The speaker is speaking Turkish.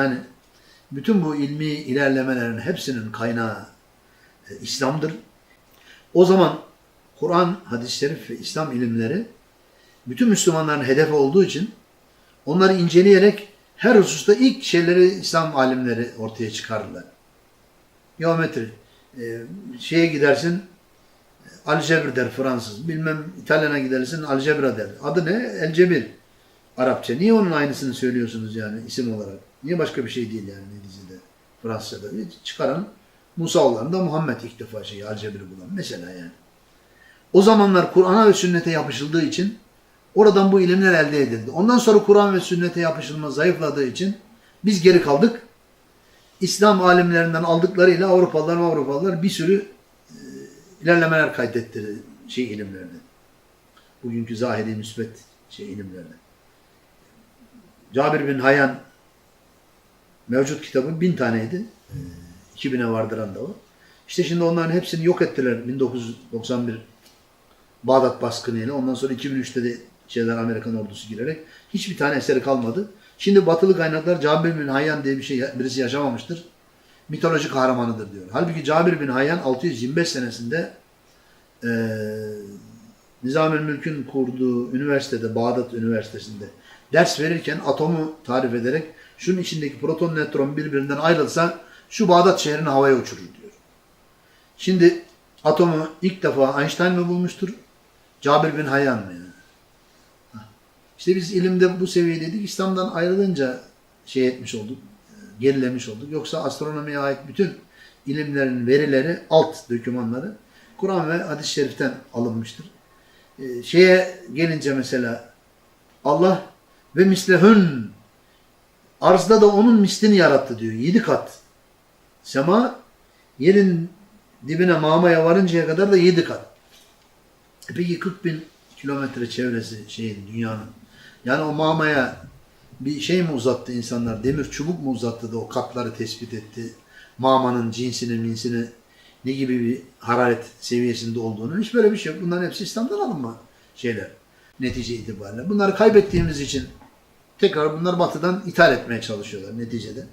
Yani bütün bu ilmi ilerlemelerin hepsinin kaynağı e, İslam'dır. O zaman Kur'an, hadis-i şerif ve İslam ilimleri bütün Müslümanların hedefi olduğu için onları inceleyerek her hususta ilk şeyleri İslam alimleri ortaya çıkardılar. Geometri. E, şeye gidersin algebra der Fransız. Bilmem İtalyan'a gidersin algebra der. Adı ne? Elcebir. Arapça. Niye onun aynısını söylüyorsunuz yani isim olarak? Niye başka bir şey değil yani neticede Fransızca'da? Çıkaran Musaoğulları'nda Muhammed ilk defa şeyi algebri bulan. Mesela yani. O zamanlar Kur'an'a ve sünnete yapışıldığı için oradan bu ilimler elde edildi. Ondan sonra Kur'an ve sünnete yapışılma zayıfladığı için biz geri kaldık. İslam alimlerinden aldıklarıyla Avrupalılar ve Avrupalılar bir sürü e, ilerlemeler kaydetti şey ilimlerde. Bugünkü zahiri müsbet şey ilimlerde. Cabir bin Hayyan mevcut kitabı bin taneydi. E, 2000'e vardıran da var. İşte şimdi onların hepsini yok ettiler 1991 Bağdat baskınıyla. Ondan sonra 2003'te de şeyler Amerikan ordusu girerek hiçbir tane eseri kalmadı. Şimdi batılı kaynaklar Cabir bin Hayyan diye bir şey birisi yaşamamıştır. Mitoloji kahramanıdır diyor. Halbuki Cabir bin Hayyan 625 senesinde eee Nizamül Mülk'ün kurduğu üniversitede, Bağdat Üniversitesi'nde ders verirken atomu tarif ederek şunun içindeki proton nötron birbirinden ayrılsa şu Bağdat şehrini havaya uçurur diyor. Şimdi atomu ilk defa Einstein mi bulmuştur? Cabir bin Hayyan mı yani? İşte biz ilimde bu seviyedeydik. İslam'dan ayrılınca şey etmiş olduk, gerilemiş olduk. Yoksa astronomiye ait bütün ilimlerin verileri, alt dokümanları Kur'an ve hadis-i şeriften alınmıştır. Ee, şeye gelince mesela Allah ve mislehün arzda da onun mislini yarattı diyor. Yedi kat. Sema yerin dibine mamaya varıncaya kadar da yedi kat. E peki 40 bin kilometre çevresi şeyin dünyanın. Yani o mamaya bir şey mi uzattı insanlar? Demir çubuk mu uzattı da o katları tespit etti? Mamanın cinsini, minsini ne gibi bir hararet seviyesinde olduğunu hiç böyle bir şey yok. Bunların hepsi İslam'dan alınma şeyler netice itibariyle. Bunları kaybettiğimiz için tekrar bunları batıdan ithal etmeye çalışıyorlar neticede.